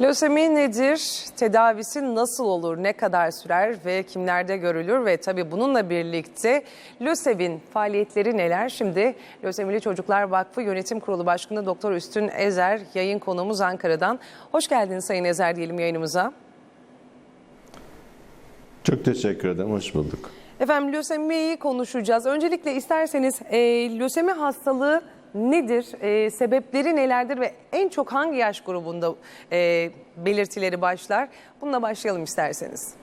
Lösemi nedir? Tedavisi nasıl olur? Ne kadar sürer ve kimlerde görülür? Ve tabii bununla birlikte LÖSEV'in faaliyetleri neler? Şimdi Lösemili Çocuklar Vakfı Yönetim Kurulu Başkanı Doktor Üstün Ezer yayın konuğumuz Ankara'dan. Hoş geldiniz Sayın Ezer diyelim yayınımıza. Çok teşekkür ederim. Hoş bulduk. Efendim lösemiyi konuşacağız. Öncelikle isterseniz e, lösemi hastalığı nedir? E, sebepleri nelerdir ve en çok hangi yaş grubunda e, belirtileri başlar? Bununla başlayalım isterseniz.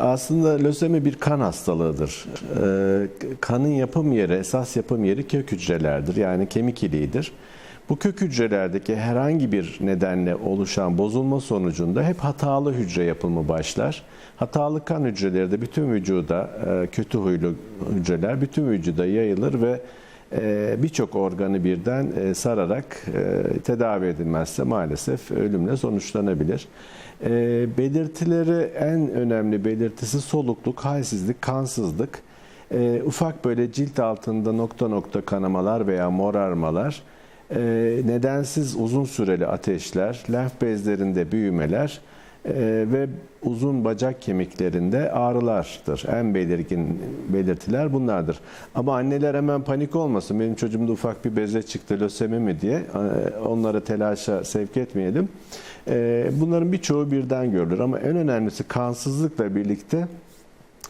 Aslında lösemi bir kan hastalığıdır. Ee, Kanın yapım yeri, esas yapım yeri kök hücrelerdir. Yani kemik iliğidir. Bu kök hücrelerdeki herhangi bir nedenle oluşan bozulma sonucunda hep hatalı hücre yapımı başlar. Hatalı kan hücreleri de bütün vücuda, e, kötü huylu hücreler bütün vücuda yayılır ve e, birçok organı birden e, sararak tedavi edilmezse maalesef ölümle sonuçlanabilir. Belirtileri en önemli belirtisi solukluk, halsizlik, kansızlık, ufak böyle cilt altında nokta nokta kanamalar veya morarmalar, e, nedensiz uzun süreli ateşler, lenf bezlerinde büyümeler e, ve uzun bacak kemiklerinde ağrılardır. En belirgin belirtiler bunlardır. Ama anneler hemen panik olmasın. Benim çocuğumda ufak bir beze çıktı, lösemi mi diye e, onları telaşa sevk etmeyelim. Bunların birçoğu birden görülür ama en önemlisi kansızlıkla birlikte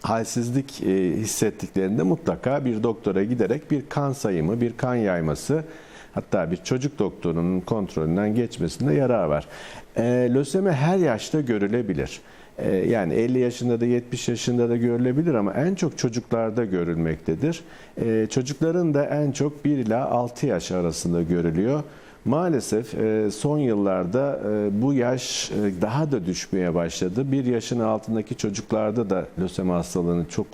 halsizlik e, hissettiklerinde mutlaka bir doktora giderek bir kan sayımı, bir kan yayması hatta bir çocuk doktorunun kontrolünden geçmesinde yarar var. E, lösemi her yaşta görülebilir. E, yani 50 yaşında da 70 yaşında da görülebilir ama en çok çocuklarda görülmektedir. E, çocukların da en çok 1 ila 6 yaş arasında görülüyor. Maalesef e, son yıllarda e, bu yaş e, daha da düşmeye başladı. Bir yaşın altındaki çocuklarda da lösemi hastalığını çok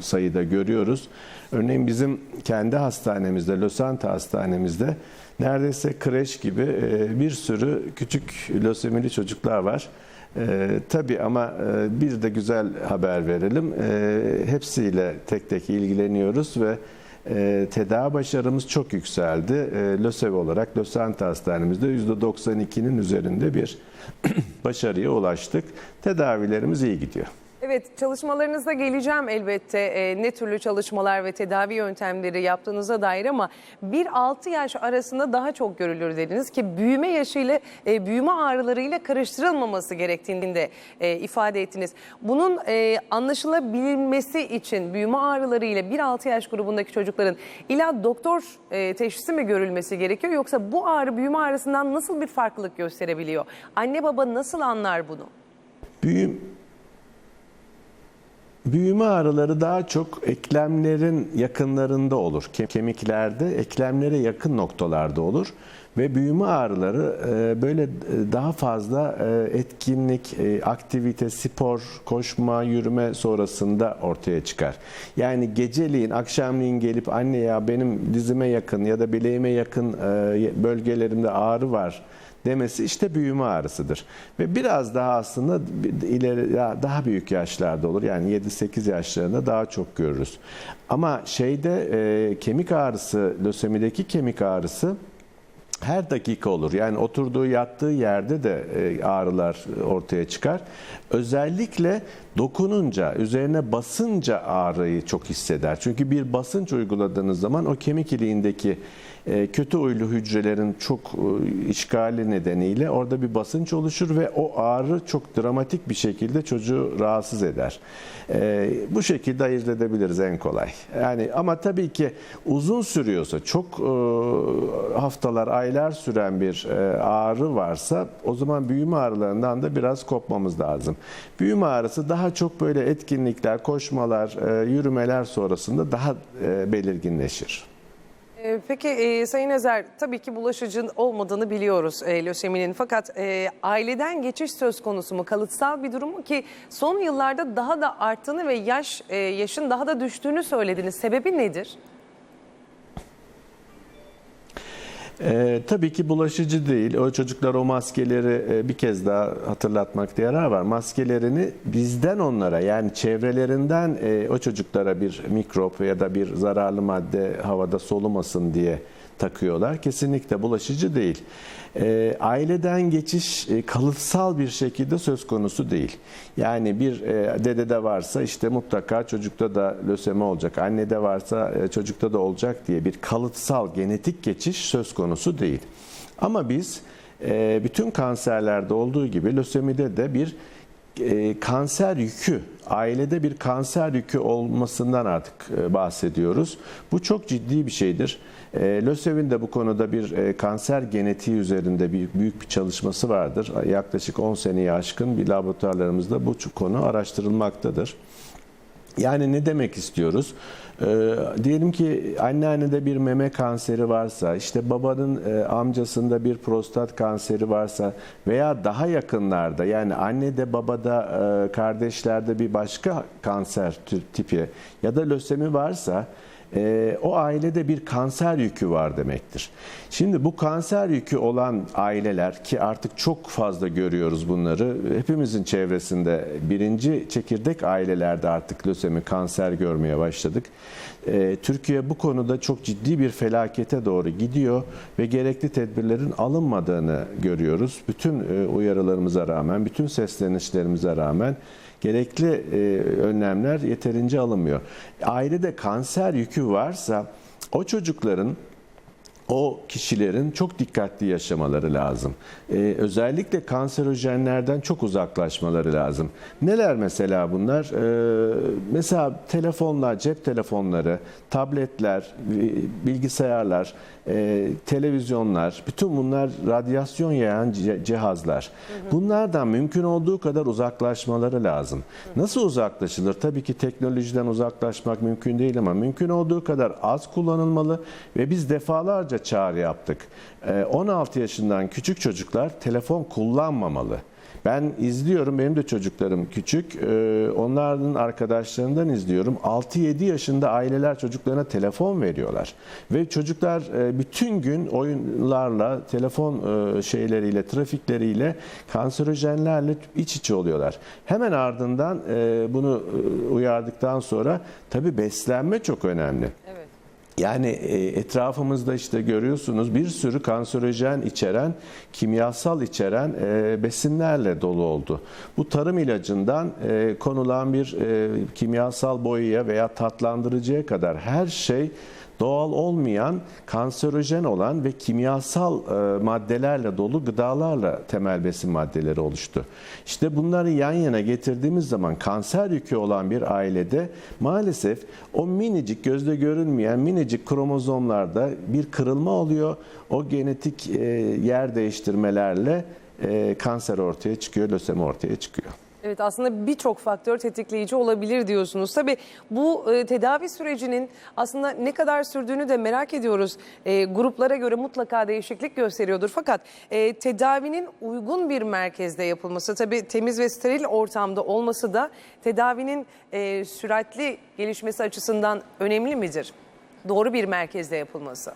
sayıda görüyoruz. Örneğin bizim kendi hastanemizde, Lösanta hastanemizde neredeyse kreş gibi bir sürü küçük lösemili çocuklar var. E, tabii ama bir de güzel haber verelim. E, hepsiyle tek tek ilgileniyoruz ve e, tedavi başarımız çok yükseldi. E, LÖSEV olarak Lösanta Hastanemizde %92'nin üzerinde bir başarıya ulaştık. Tedavilerimiz iyi gidiyor. Evet çalışmalarınıza geleceğim elbette e, ne türlü çalışmalar ve tedavi yöntemleri yaptığınıza dair ama 1-6 yaş arasında daha çok görülür dediniz ki büyüme yaşıyla e, büyüme ağrılarıyla karıştırılmaması gerektiğini de e, ifade ettiniz. Bunun e, anlaşılabilmesi için büyüme ağrıları ile 1-6 yaş grubundaki çocukların illa doktor e, teşhisi mi görülmesi gerekiyor yoksa bu ağrı büyüme ağrısından nasıl bir farklılık gösterebiliyor? Anne baba nasıl anlar bunu? Büyüm Büyüme ağrıları daha çok eklemlerin yakınlarında olur. Ke- Kemiklerde eklemlere yakın noktalarda olur ve büyüme ağrıları e, böyle e, daha fazla e, etkinlik, aktivite, spor, koşma, yürüme sonrasında ortaya çıkar. Yani geceliğin, akşamleyin gelip anne ya benim dizime yakın ya da bileğime yakın bölgelerimde ağrı var demesi işte büyüme ağrısıdır. Ve biraz daha aslında ileri daha büyük yaşlarda olur. Yani 7-8 yaşlarında daha çok görürüz. Ama şeyde kemik ağrısı, lösemideki kemik ağrısı her dakika olur. Yani oturduğu yattığı yerde de e, ağrılar ortaya çıkar. Özellikle dokununca, üzerine basınca ağrıyı çok hisseder. Çünkü bir basınç uyguladığınız zaman o kemik iliğindeki kötü uylu hücrelerin çok e, işgali nedeniyle orada bir basınç oluşur ve o ağrı çok dramatik bir şekilde çocuğu rahatsız eder. Bu şekilde ayırt edebiliriz en kolay. Yani ama tabii ki uzun sürüyorsa, çok haftalar, aylar süren bir ağrı varsa o zaman büyüme ağrılarından da biraz kopmamız lazım. Büyüme ağrısı daha çok böyle etkinlikler, koşmalar, yürümeler sonrasında daha belirginleşir. Ee, Peki e, Sayın Ezer tabii ki bulaşıcı olmadığını biliyoruz e, löseminin fakat e, aileden geçiş söz konusu mu kalıtsal bir durum mu ki son yıllarda daha da arttığını ve yaş e, yaşın daha da düştüğünü söylediniz. Sebebi nedir? Ee, tabii ki bulaşıcı değil. O çocuklar o maskeleri e, bir kez daha hatırlatmakta yarar var. Maskelerini bizden onlara yani çevrelerinden e, o çocuklara bir mikrop ya da bir zararlı madde havada solumasın diye takıyorlar. Kesinlikle bulaşıcı değil. E, aileden geçiş e, kalıtsal bir şekilde söz konusu değil. Yani bir e, dedede varsa işte mutlaka çocukta da lösemi olacak. Annede varsa e, çocukta da olacak diye bir kalıtsal genetik geçiş söz konusu değil. Ama biz e, bütün kanserlerde olduğu gibi lösemide de bir e, kanser yükü, ailede bir kanser yükü olmasından artık e, bahsediyoruz. Bu çok ciddi bir şeydir. LÖSEV'in de bu konuda bir kanser genetiği üzerinde bir büyük bir çalışması vardır. Yaklaşık 10 seneye aşkın bir laboratuvarlarımızda bu konu araştırılmaktadır. Yani ne demek istiyoruz? Ee, diyelim ki anneannede bir meme kanseri varsa, işte babanın e, amcasında bir prostat kanseri varsa veya daha yakınlarda yani annede babada e, kardeşlerde bir başka kanser tipi ya da lösemi varsa e, o ailede bir kanser yükü var demektir. Şimdi bu kanser yükü olan aileler ki artık çok fazla görüyoruz bunları. Hepimizin çevresinde birinci çekirdek ailelerde artık lösemi kanser görmeye başladık. E, Türkiye bu konuda çok ciddi bir felakete doğru gidiyor ve gerekli tedbirlerin alınmadığını görüyoruz. Bütün e, uyarılarımıza rağmen, bütün seslenişlerimize rağmen gerekli e, önlemler yeterince alınmıyor. Ailede kanser yükü varsa o çocukların o kişilerin çok dikkatli yaşamaları lazım. Ee, özellikle kanserojenlerden çok uzaklaşmaları lazım. Neler mesela bunlar? Ee, mesela telefonlar, cep telefonları, tabletler, e, bilgisayarlar, e, televizyonlar, bütün bunlar radyasyon yayan cihazlar. Bunlardan mümkün olduğu kadar uzaklaşmaları lazım. Nasıl uzaklaşılır? Tabii ki teknolojiden uzaklaşmak mümkün değil ama mümkün olduğu kadar az kullanılmalı ve biz defalarca çağrı yaptık. Ee, 16 yaşından küçük çocuklar telefon kullanmamalı. Ben izliyorum, benim de çocuklarım küçük. Ee, Onların arkadaşlarından izliyorum. 6-7 yaşında aileler çocuklarına telefon veriyorlar. Ve çocuklar e, bütün gün oyunlarla, telefon e, şeyleriyle, trafikleriyle, kanserojenlerle iç içe oluyorlar. Hemen ardından e, bunu uyardıktan sonra tabii beslenme çok önemli. Yani e, etrafımızda işte görüyorsunuz bir sürü kanserojen içeren, kimyasal içeren e, besinlerle dolu oldu. Bu tarım ilacından e, konulan bir kimyasal boyaya veya tatlandırıcıya kadar her şey doğal olmayan, kanserojen olan ve kimyasal e, maddelerle dolu gıdalarla temel besin maddeleri oluştu. İşte bunları yan yana getirdiğimiz zaman kanser yükü olan bir ailede maalesef o minicik gözle görünmeyen minicik kromozomlarda bir kırılma oluyor. O genetik e, yer değiştirmelerle e, kanser ortaya çıkıyor, lösemi ortaya çıkıyor. Evet aslında birçok faktör tetikleyici olabilir diyorsunuz. Tabii bu e, tedavi sürecinin aslında ne kadar sürdüğünü de merak ediyoruz. E, gruplara göre mutlaka değişiklik gösteriyordur. Fakat e, tedavinin uygun bir merkezde yapılması, tabii temiz ve steril ortamda olması da tedavinin e, süratli gelişmesi açısından önemli midir? Doğru bir merkezde yapılması.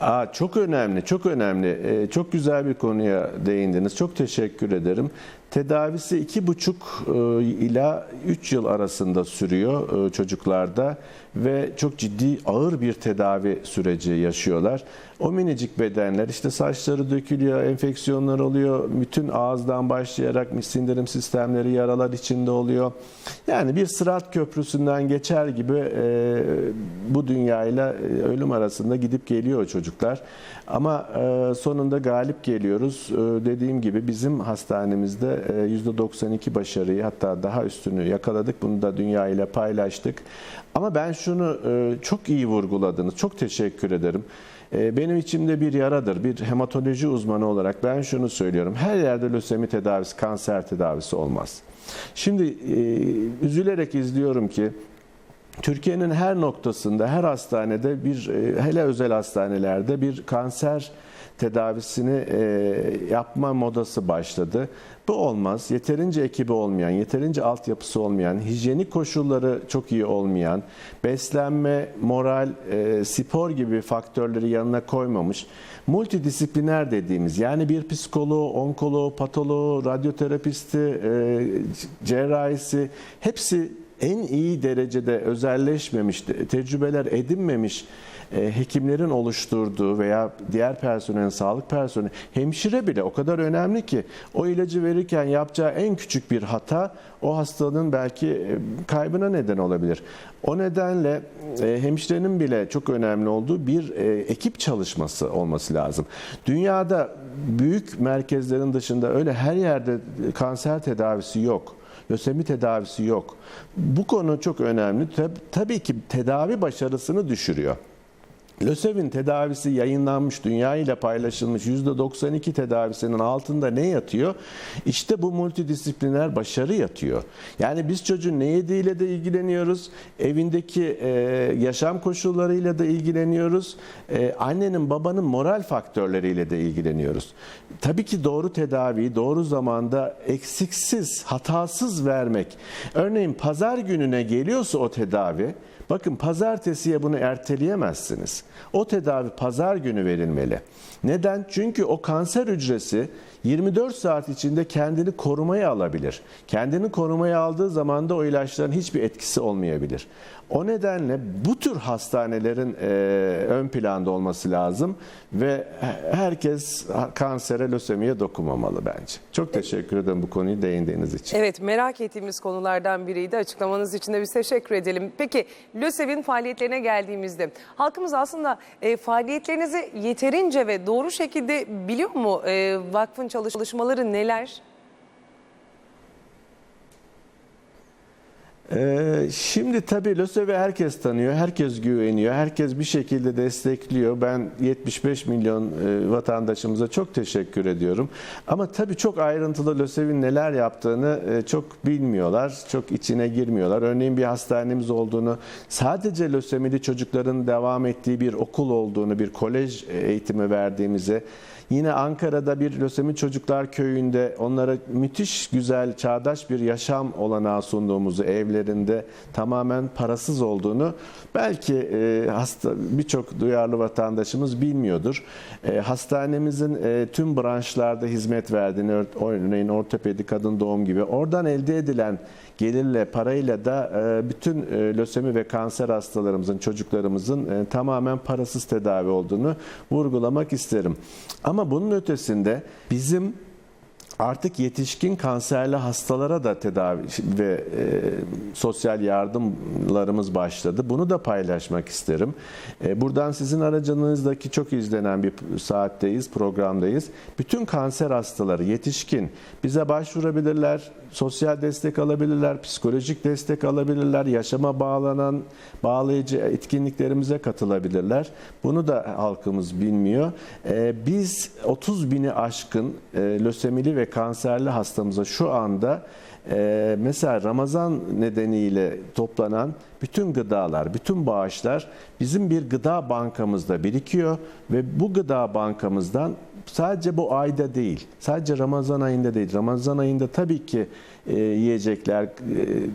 Aa, çok önemli, çok önemli. Ee, çok güzel bir konuya değindiniz. Çok teşekkür ederim. Tedavisi iki buçuk e, ila üç yıl arasında sürüyor e, çocuklarda ve çok ciddi ağır bir tedavi süreci yaşıyorlar. O minicik bedenler işte saçları dökülüyor, enfeksiyonlar oluyor, bütün ağızdan başlayarak sindirim sistemleri yaralar içinde oluyor. Yani bir sırat köprüsünden geçer gibi e, bu dünyayla ölüm arasında gidip geliyor çocuklar. Ama e, sonunda galip geliyoruz. E, dediğim gibi bizim hastanemizde e, %92 başarıyı hatta daha üstünü yakaladık. Bunu da dünya ile paylaştık. Ama ben şunu e, çok iyi vurguladınız. Çok teşekkür ederim. E, Benim içimde bir yaradır. Bir hematoloji uzmanı olarak ben şunu söylüyorum. Her yerde lösemi tedavisi, kanser tedavisi olmaz. Şimdi e, üzülerek izliyorum ki Türkiye'nin her noktasında, her hastanede bir e, hele özel hastanelerde bir kanser tedavisini e, yapma modası başladı. Bu olmaz. Yeterince ekibi olmayan, yeterince altyapısı olmayan, hijyenik koşulları çok iyi olmayan, beslenme, moral, e, spor gibi faktörleri yanına koymamış, multidisipliner dediğimiz yani bir psikoloğu, onkoloğu, patoloğu, radyoterapisti, cerrahisi hepsi en iyi derecede özelleşmemiş, te- tecrübeler edinmemiş e, hekimlerin oluşturduğu veya diğer personelin, sağlık personeli, hemşire bile o kadar önemli ki o ilacı verirken yapacağı en küçük bir hata o hastalığın belki e, kaybına neden olabilir. O nedenle e, hemşirenin bile çok önemli olduğu bir ekip çalışması olması lazım. Dünyada büyük merkezlerin dışında öyle her yerde kanser tedavisi yok. Lösemi tedavisi yok. Bu konu çok önemli. Tab- Tabii ki tedavi başarısını düşürüyor. LÖSEV'in tedavisi yayınlanmış, dünya ile paylaşılmış %92 tedavisinin altında ne yatıyor? İşte bu multidisipliner başarı yatıyor. Yani biz çocuğun ne yediğiyle de ilgileniyoruz, evindeki e, yaşam koşullarıyla da ilgileniyoruz, e, annenin babanın moral faktörleriyle de ilgileniyoruz. Tabii ki doğru tedaviyi doğru zamanda eksiksiz, hatasız vermek. Örneğin pazar gününe geliyorsa o tedavi, Bakın pazartesiye bunu erteleyemezsiniz. O tedavi pazar günü verilmeli. Neden? Çünkü o kanser hücresi 24 saat içinde kendini korumaya alabilir. Kendini korumaya aldığı zaman da o ilaçların hiçbir etkisi olmayabilir. O nedenle bu tür hastanelerin e, ön planda olması lazım ve herkes kansere, lösemiye dokunmamalı bence. Çok teşekkür ederim bu konuyu değindiğiniz için. Evet merak ettiğimiz konulardan biriydi. Açıklamanız için de biz teşekkür edelim. Peki LÖSEV'in faaliyetlerine geldiğimizde halkımız aslında e, faaliyetlerinizi yeterince ve doğru şekilde biliyor mu? E, vakfın çalışmaları neler? Ee, şimdi tabii LÖSEV'i herkes tanıyor, herkes güveniyor, herkes bir şekilde destekliyor. Ben 75 milyon e, vatandaşımıza çok teşekkür ediyorum. Ama tabii çok ayrıntılı LÖSEV'in neler yaptığını e, çok bilmiyorlar, çok içine girmiyorlar. Örneğin bir hastanemiz olduğunu, sadece lösemili çocukların devam ettiği bir okul olduğunu, bir kolej eğitimi verdiğimizi, Yine Ankara'da bir lösemi çocuklar köyünde onlara müthiş güzel çağdaş bir yaşam olanağı sunduğumuzu evlerinde tamamen parasız olduğunu belki e, hasta birçok duyarlı vatandaşımız bilmiyordur. E, hastanemizin e, tüm branşlarda hizmet verdiğini örneğin ortopedi, kadın doğum gibi oradan elde edilen gelirle, parayla da e, bütün e, lösemi ve kanser hastalarımızın, çocuklarımızın e, tamamen parasız tedavi olduğunu vurgulamak isterim. Ama bunun ötesinde bizim artık yetişkin kanserli hastalara da tedavi ve e, sosyal yardımlarımız başladı. Bunu da paylaşmak isterim. E, buradan sizin aracınızdaki çok izlenen bir saatteyiz, programdayız. Bütün kanser hastaları yetişkin bize başvurabilirler, sosyal destek alabilirler, psikolojik destek alabilirler, yaşama bağlanan bağlayıcı etkinliklerimize katılabilirler. Bunu da halkımız bilmiyor. E, biz 30 bini aşkın e, lösemili ve kanserli hastamıza şu anda e, mesela Ramazan nedeniyle toplanan bütün gıdalar, bütün bağışlar bizim bir gıda bankamızda birikiyor ve bu gıda bankamızdan sadece bu ayda değil, sadece Ramazan ayında değil, Ramazan ayında tabii ki e, yiyecekler, e,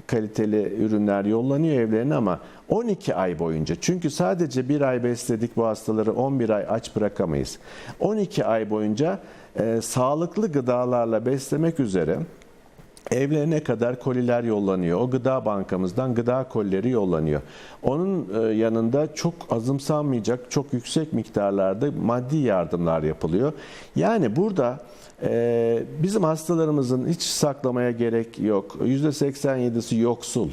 kaliteli ürünler yollanıyor evlerine ama 12 ay boyunca çünkü sadece bir ay besledik bu hastaları 11 ay aç bırakamayız. 12 ay boyunca e, sağlıklı gıdalarla beslemek üzere evlerine kadar koliler yollanıyor. O gıda bankamızdan gıda kolileri yollanıyor. Onun e, yanında çok azımsanmayacak, çok yüksek miktarlarda maddi yardımlar yapılıyor. Yani burada e, bizim hastalarımızın hiç saklamaya gerek yok. %87'si yoksul,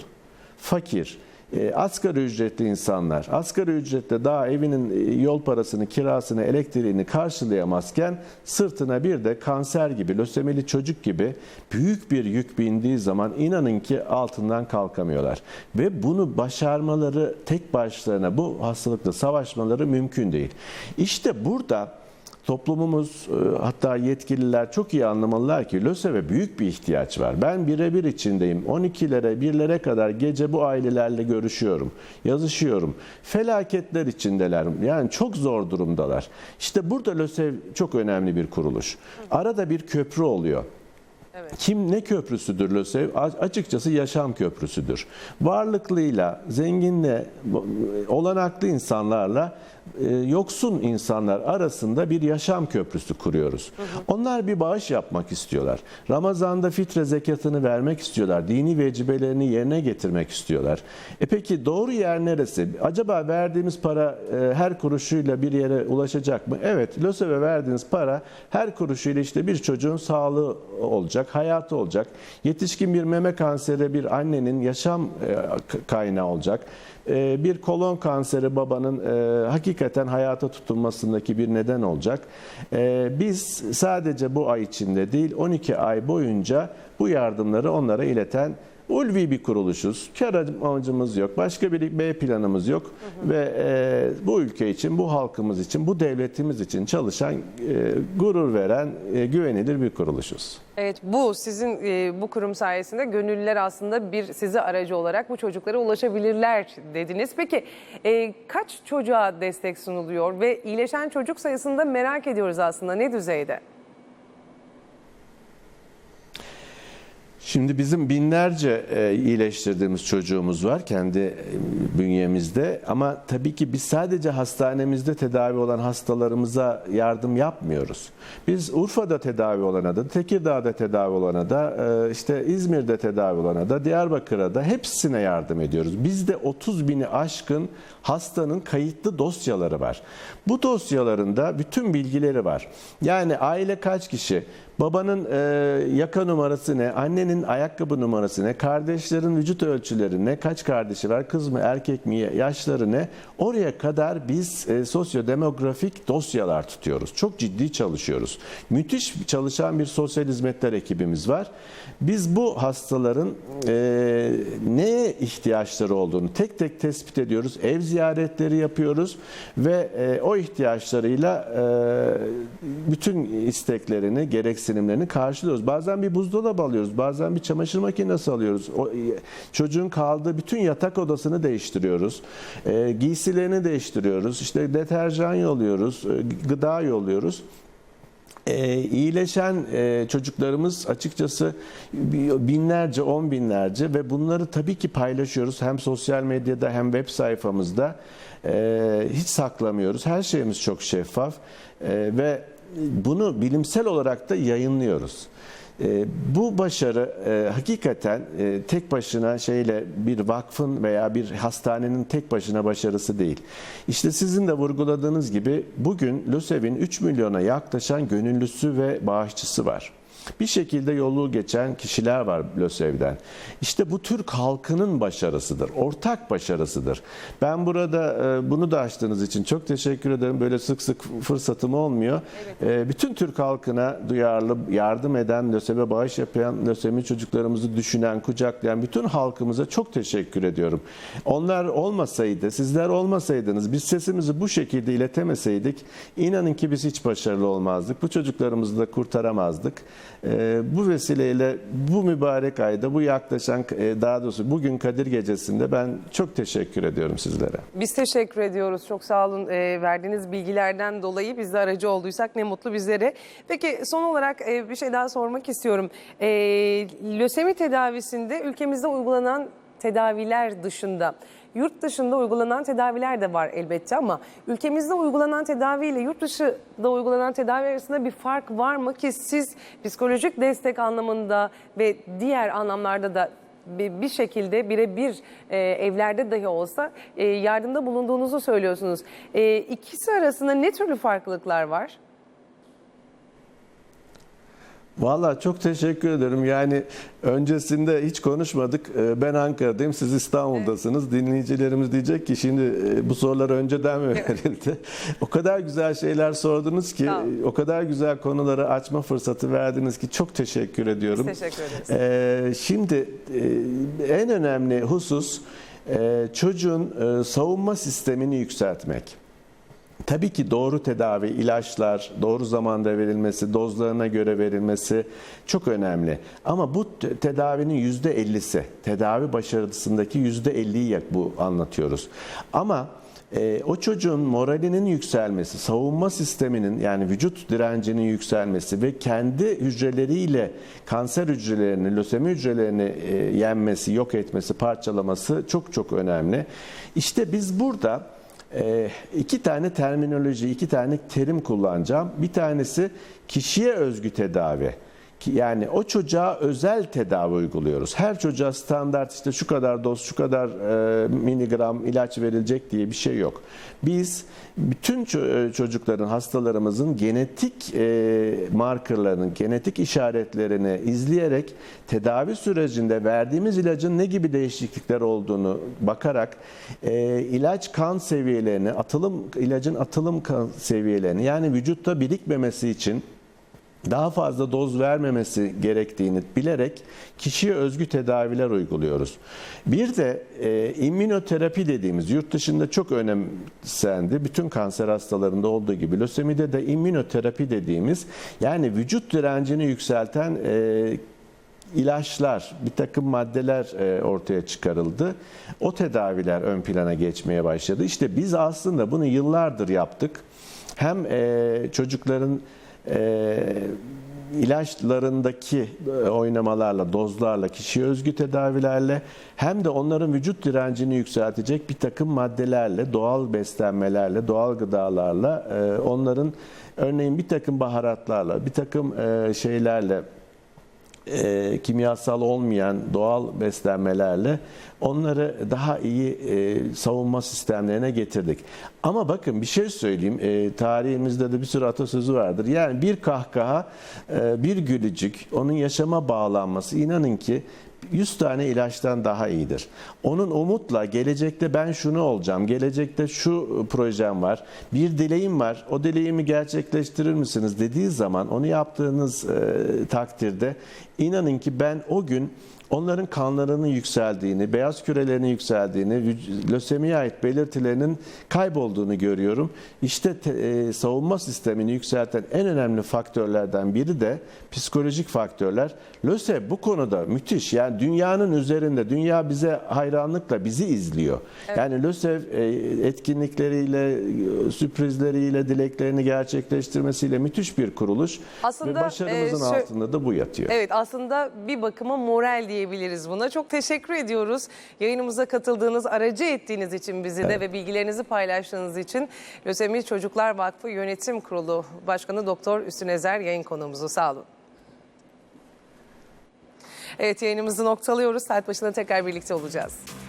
fakir. E, asgari ücretli insanlar, asgari ücretle daha evinin e, yol parasını, kirasını, elektriğini karşılayamazken sırtına bir de kanser gibi, lösemili çocuk gibi büyük bir yük bindiği zaman inanın ki altından kalkamıyorlar. Ve bunu başarmaları tek başlarına bu hastalıkla savaşmaları mümkün değil. İşte burada Toplumumuz e, hatta yetkililer çok iyi anlamalılar ki LÖSEV'e büyük bir ihtiyaç var. Ben birebir içindeyim. 12'lere, 1'lere kadar gece bu ailelerle görüşüyorum, yazışıyorum. Felaketler içindeler. Yani çok zor durumdalar. İşte burada LÖSEV çok önemli bir kuruluş. Arada bir köprü oluyor. Kim ne köprüsüdür LÖSEV? Açıkçası yaşam köprüsüdür. Varlıklıyla, zenginle, olanaklı insanlarla e, yoksun insanlar arasında bir yaşam köprüsü kuruyoruz. Onlar bir bağış yapmak istiyorlar. Ramazan'da fitre zekatını vermek istiyorlar. Dini vecibelerini yerine getirmek istiyorlar. E peki doğru yer neresi? Acaba verdiğimiz para e, her kuruşuyla bir yere ulaşacak mı? Evet, LÖSEV'e verdiğiniz para her kuruşuyla işte bir çocuğun sağlığı olacak, hayatı olacak. Yetişkin bir meme kanseri bir annenin yaşam e, kaynağı olacak. E, bir kolon kanseri babanın e, hakikaten hayata tutunmasındaki bir neden olacak. E, biz sadece bu ay içinde değil 12 ay boyunca bu yardımları onlara ileten ulvi bir kuruluşuz. Kar amacımız yok. Başka bir B planımız yok. Ve e, bu ülke için, bu halkımız için, bu devletimiz için çalışan, e, gurur veren, e, güvenilir bir kuruluşuz. Evet bu sizin e, bu kurum sayesinde gönüllüler aslında bir sizi aracı olarak bu çocuklara ulaşabilirler dediniz. Peki e, kaç çocuğa destek sunuluyor ve iyileşen çocuk sayısında merak ediyoruz aslında ne düzeyde? Şimdi bizim binlerce e, iyileştirdiğimiz çocuğumuz var kendi e, bünyemizde ama tabii ki biz sadece hastanemizde tedavi olan hastalarımıza yardım yapmıyoruz. Biz Urfa'da tedavi olana da, Tekirdağ'da tedavi olana da, e, işte İzmir'de tedavi olana da, Diyarbakır'a da hepsine yardım ediyoruz. Bizde 30 bini aşkın hastanın kayıtlı dosyaları var. Bu dosyalarında bütün bilgileri var. Yani aile kaç kişi, Babanın e, yaka numarası ne, annenin ayakkabı numarası ne, kardeşlerin vücut ölçüleri ne, kaç kardeşi var, kız mı erkek mi, yaşları ne? Oraya kadar biz e, sosyodemografik dosyalar tutuyoruz. Çok ciddi çalışıyoruz. Müthiş çalışan bir sosyal hizmetler ekibimiz var. Biz bu hastaların e, neye ihtiyaçları olduğunu tek tek tespit ediyoruz. Ev ziyaretleri yapıyoruz ve e, o ihtiyaçlarıyla e, bütün isteklerini, gereksinimlerini karşılıyoruz. Bazen bir buzdolabı alıyoruz, bazen bir çamaşır makinesi alıyoruz. O, e, çocuğun kaldığı bütün yatak odasını değiştiriyoruz. E, giysilerini değiştiriyoruz. İşte deterjan yolluyoruz, e, gıda yolluyoruz. E, iyileşen e, çocuklarımız açıkçası binlerce, on binlerce ve bunları tabii ki paylaşıyoruz hem sosyal medyada hem web sayfamızda. E, hiç saklamıyoruz. Her şeyimiz çok şeffaf e, ve bunu bilimsel olarak da yayınlıyoruz. E, bu başarı e, hakikaten e, tek başına şeyle bir vakfın veya bir hastanenin tek başına başarısı değil. İşte sizin de vurguladığınız gibi bugün LÖSEV'in 3 milyona yaklaşan gönüllüsü ve bağışçısı var. Bir şekilde yolu geçen kişiler var LÖSEV'den. İşte bu Türk halkının başarısıdır. Ortak başarısıdır. Ben burada e, bunu da açtığınız için çok teşekkür ederim. Böyle sık sık fırsatım olmuyor. E, Bütün Türk halkına duyarlı, yardım eden, LÖSEV'e bağış yapan, LÖSEV'in çocuklarımızı düşünen, kucaklayan bütün halkımıza çok teşekkür ediyorum. Onlar olmasaydı, sizler olmasaydınız, biz sesimizi bu şekilde iletemeseydik, inanın ki biz hiç başarılı olmazdık. Bu çocuklarımızı da kurtaramazdık. Ee, bu vesileyle bu mübarek ayda bu yaklaşan e, daha doğrusu bugün Kadir Gecesi'nde ben çok teşekkür ediyorum sizlere. Biz teşekkür ediyoruz. Çok sağ olun e, verdiğiniz bilgilerden dolayı biz de aracı olduysak ne mutlu bizlere. Peki son olarak e, bir şey daha sormak istiyorum. Lösemi tedavisinde ülkemizde uygulanan tedaviler dışında yurt dışında uygulanan tedaviler de var elbette ama ülkemizde uygulanan tedavi ile yurt dışında uygulanan tedavi arasında bir fark var mı ki siz psikolojik destek anlamında ve diğer anlamlarda da bir şekilde birebir e, evlerde dahi olsa e, yardımda bulunduğunuzu söylüyorsunuz. E, ikisi arasında ne türlü farklılıklar var? Vallahi çok teşekkür ederim. Yani öncesinde hiç konuşmadık. Ee, Ben Ankara'dayım, siz İstanbul'dasınız. Dinleyicilerimiz diyecek ki şimdi e, bu sorular önceden mi verildi? o kadar güzel şeyler sordunuz ki, olun. o kadar güzel konuları açma fırsatı verdiniz ki çok teşekkür ediyorum. Biz teşekkür ederiz. Ee, şimdi e, en önemli husus e, çocuğun e, savunma sistemini yükseltmek. Tabii ki doğru tedavi, ilaçlar, doğru zamanda verilmesi, dozlarına göre verilmesi çok önemli. Ama bu te- tedavinin yüzde 50'si, tedavi başarısındaki yüzde 50'yi bu anlatıyoruz. Ama e, o çocuğun moralinin yükselmesi, savunma sisteminin yani vücut direncinin yükselmesi ve kendi hücreleriyle kanser hücrelerini, lösemi hücrelerini e, yenmesi, yok etmesi, parçalaması çok çok önemli. İşte biz burada e, iki tane terminoloji, iki tane terim kullanacağım. Bir tanesi kişiye özgü tedavi. Yani o çocuğa özel tedavi uyguluyoruz. Her çocuğa standart işte şu kadar doz, şu kadar e, miligram ilaç verilecek diye bir şey yok. Biz bütün e, çocukların, hastalarımızın genetik e, markerlarının, genetik işaretlerini izleyerek tedavi sürecinde verdiğimiz ilacın ne gibi değişiklikler olduğunu bakarak e, ilaç kan seviyelerini, atılım ilacın atılım kan seviyelerini yani vücutta birikmemesi için daha fazla doz vermemesi gerektiğini bilerek kişiye özgü tedaviler uyguluyoruz. Bir de e, immünoterapi dediğimiz yurt dışında çok önemsendi. Bütün kanser hastalarında olduğu gibi lösemide de immünoterapi dediğimiz yani vücut direncini yükselten e, ilaçlar, bir takım maddeler e, ortaya çıkarıldı. O tedaviler ön plana geçmeye başladı. İşte biz aslında bunu yıllardır yaptık. Hem e, çocukların ilaçlarındaki e, oynamalarla, dozlarla, kişiye özgü tedavilerle hem de onların vücut direncini yükseltecek bir takım maddelerle, doğal beslenmelerle, doğal gıdalarla e, onların örneğin bir takım baharatlarla, bir takım e, şeylerle e, kimyasal olmayan doğal beslenmelerle onları daha iyi e, savunma sistemlerine getirdik. Ama bakın bir şey söyleyeyim. E, tarihimizde de bir sürü atasözü vardır. Yani bir kahkaha, e, bir gülücük, onun yaşama bağlanması inanın ki 100 tane ilaçtan daha iyidir. Onun umutla gelecekte ben şunu olacağım, gelecekte şu projem var, bir dileğim var, o dileğimi gerçekleştirir misiniz dediği zaman onu yaptığınız e, takdirde inanın ki ben o gün onların kanlarının yükseldiğini, beyaz kürelerinin yükseldiğini, lösemiye ait belirtilerinin kaybolduğunu görüyorum. İşte te- e, savunma sistemini yükselten en önemli faktörlerden biri de psikolojik faktörler. LÖSE bu konuda müthiş. Yani dünyanın üzerinde, dünya bize hayranlıkla bizi izliyor. Yani LÖSEV e, etkinlikleriyle, sürprizleriyle, dileklerini gerçekleştirmesiyle müthiş bir kuruluş. Aslında, Ve başarımızın e, şö- altında da bu yatıyor. Evet aslında bir bakıma moral diyebiliriz buna. Çok teşekkür ediyoruz. Yayınımıza katıldığınız, aracı ettiğiniz için bizi de ve bilgilerinizi paylaştığınız için Lösemi Çocuklar Vakfı Yönetim Kurulu Başkanı Doktor Üstün Ezer yayın konuğumuzu sağ olun. Evet yayınımızı noktalıyoruz. Saat başında tekrar birlikte olacağız.